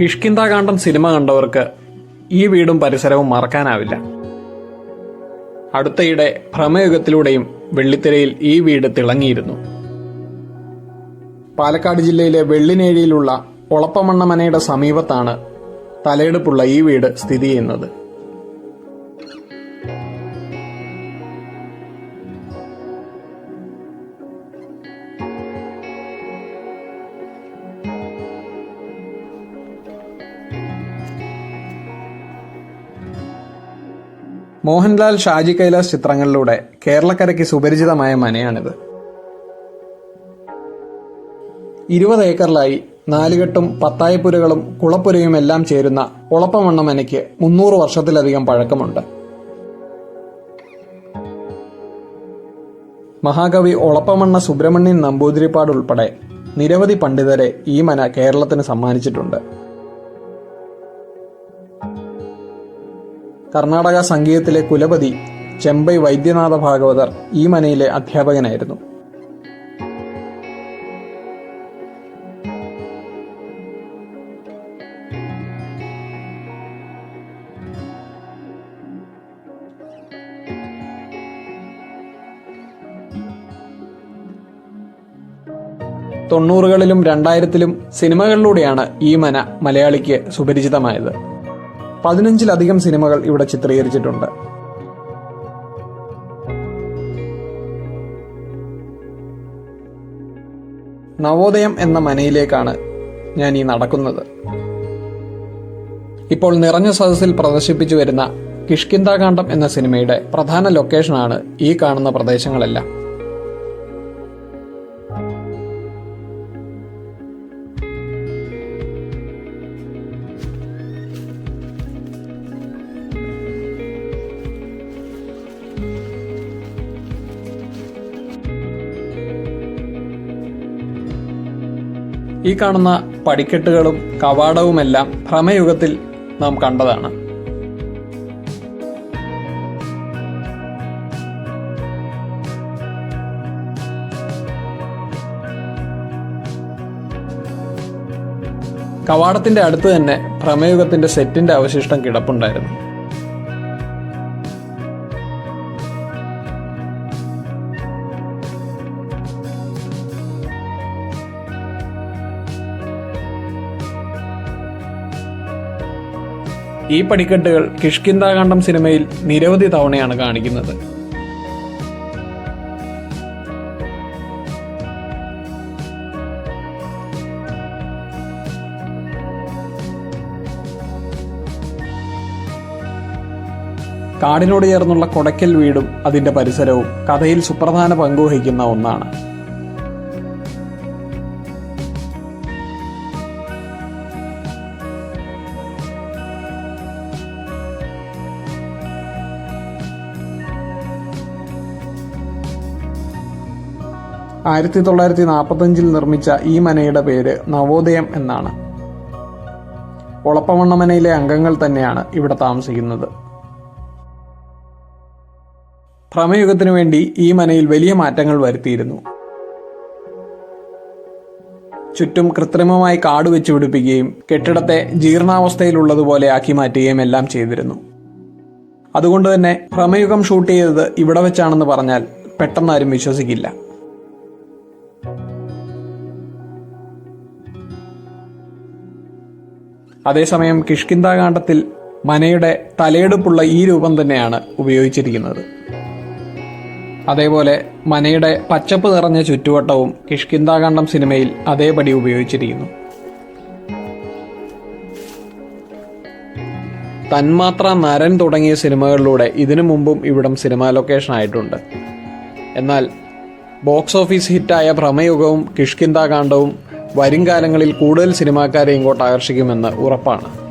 Kishkindha Kandam cinema കണ്ടവർക്ക് ഈ വീടും പരിസരവും മറക്കാനാവില്ല. അടുത്തയിടെ ഭ്രമയുഗത്തിലൂടെയും വെള്ളിത്തിരയിൽ ഈ വീട് തിളങ്ങിയിരുന്നു. പാലക്കാട് ജില്ലയിലെ വെള്ളിനേഴിയിലുള്ള ഒളപ്പമണ്ണമനയുടെ സമീപത്താണ് തലയെടുപ്പുള്ള ഈ വീട് സ്ഥിതി ചെയ്യുന്നത്. മോഹൻലാൽ ഷാജി കൈലാസ് ചിത്രങ്ങളിലൂടെ കേരളക്കരയ്ക്ക് സുപരിചിതമായ മനയാണിത്. ഇരുപത് ഏക്കറിലായി നാലുകെട്ടും പത്തായപ്പുരകളും കുളപ്പുരയും എല്ലാം ചേരുന്ന ഒളപ്പമണ്ണ മനയ്ക്ക് മുന്നൂറ് വർഷത്തിലധികം പഴക്കമുണ്ട്. മഹാകവി ഒളപ്പമണ്ണ സുബ്രഹ്മണ്യൻ നമ്പൂതിരിപ്പാട് ഉൾപ്പെടെ നിരവധി പണ്ഡിതരെ ഈ മന കേരളത്തിന് സമ്മാനിച്ചിട്ടുണ്ട്. കർണാടക സംഗീതത്തിലെ കുലപതി ചെമ്പൈ വൈദ്യനാഥ ഭാഗവതർ ഈ മനയിലെ അധ്യാപകനായിരുന്നു. തൊണ്ണൂറുകളിലും രണ്ടായിരത്തിലും സിനിമകളിലൂടെയാണ് ഈ മന മലയാളിക്ക് സുപരിചിതമായത്. പതിനഞ്ചിലധികം സിനിമകൾ ഇവിടെ ചിത്രീകരിച്ചിട്ടുണ്ട്. നവോദയം എന്ന മനയിലേക്കാണ് ഞാൻ ഈ നടക്കുന്നത്. ഇപ്പോൾ നിറഞ്ഞ സദസ്സിൽ പ്രദർശിപ്പിച്ചു വരുന്ന കിഷ്കിന്താകാന്ഡം എന്ന സിനിമയുടെ പ്രധാന ലൊക്കേഷനാണ് ഈ കാണുന്ന പ്രദേശങ്ങളെല്ലാം. ഈ കാണുന്ന പടിക്കെട്ടുകളും കവാടവുമെല്ലാം ഭ്രമയുഗത്തിൽ നാം കണ്ടതാണ്. കവാടത്തിന്റെ അടുത്ത് തന്നെ ഭ്രമയുഗത്തിന്റെ സെറ്റിന്റെ അവശിഷ്ടം കിടപ്പുണ്ടായിരുന്നു. ഈ പടിക്കെട്ടുകൾ കിഷ്കിന്താകാന്ഡം സിനിമയിൽ നിരവധി തവണയാണ് കാണിക്കുന്നത്. കാടിനോട് ചേർന്നുള്ള കൊടക്കൽ വീടും അതിന്റെ പരിസരവും കഥയിൽ സുപ്രധാന പങ്കുവഹിക്കുന്ന ഒന്നാണ്. ആയിരത്തി തൊള്ളായിരത്തി നാൽപ്പത്തഞ്ചിൽ നിർമ്മിച്ച ഈ മനയുടെ പേര് നവോദയം എന്നാണ്. ഒളപ്പമണ്ണമനയിലെ അംഗങ്ങൾ തന്നെയാണ് ഇവിടെ താമസിക്കുന്നത്. ഭ്രമയുഗത്തിനു വേണ്ടി ഈ മനയിൽ വലിയ മാറ്റങ്ങൾ വരുത്തിയിരുന്നു. ചുറ്റും കൃത്രിമമായി കാട് വെച്ച് പിടിപ്പിക്കുകയും കെട്ടിടത്തെ ജീർണാവസ്ഥയിലുള്ളതുപോലെ ആക്കി മാറ്റുകയും എല്ലാം ചെയ്തിരുന്നു. അതുകൊണ്ട് തന്നെ ഭ്രമയുഗം ഷൂട്ട് ചെയ്തത് ഇവിടെ വെച്ചാണെന്ന് പറഞ്ഞാൽ പെട്ടെന്നാരും വിശ്വസിക്കില്ല. അതേസമയം കിഷ്കിന്താകാന്ഡത്തിൽ മനയുടെ തലയെടുപ്പുള്ള ഈ രൂപം തന്നെയാണ് ഉപയോഗിച്ചിരിക്കുന്നത്. അതേപോലെ മനയുടെ പച്ചപ്പ് നിറഞ്ഞ ചുറ്റുവട്ടവും കിഷ്കിന്താകാന്ഡം സിനിമയിൽ അതേപടി ഉപയോഗിച്ചിരിക്കുന്നു. തന്മാത്ര നരൻ തുടങ്ങിയ സിനിമകളിലൂടെ ഇതിനു മുമ്പും ഇവിടം സിനിമാ ലൊക്കേഷൻ ആയിട്ടുണ്ട്. എന്നാൽ ബോക്സ് ഓഫീസ് ഹിറ്റായ ഭ്രമയുഗവും കിഷ്കിന്താകാന്ഡവും വരും കാലങ്ങളിൽ കൂടുതൽ സിനിമാക്കാരെ ഇങ്ങോട്ട് ആകർഷിക്കുമെന്ന് ഉറപ്പാണ്.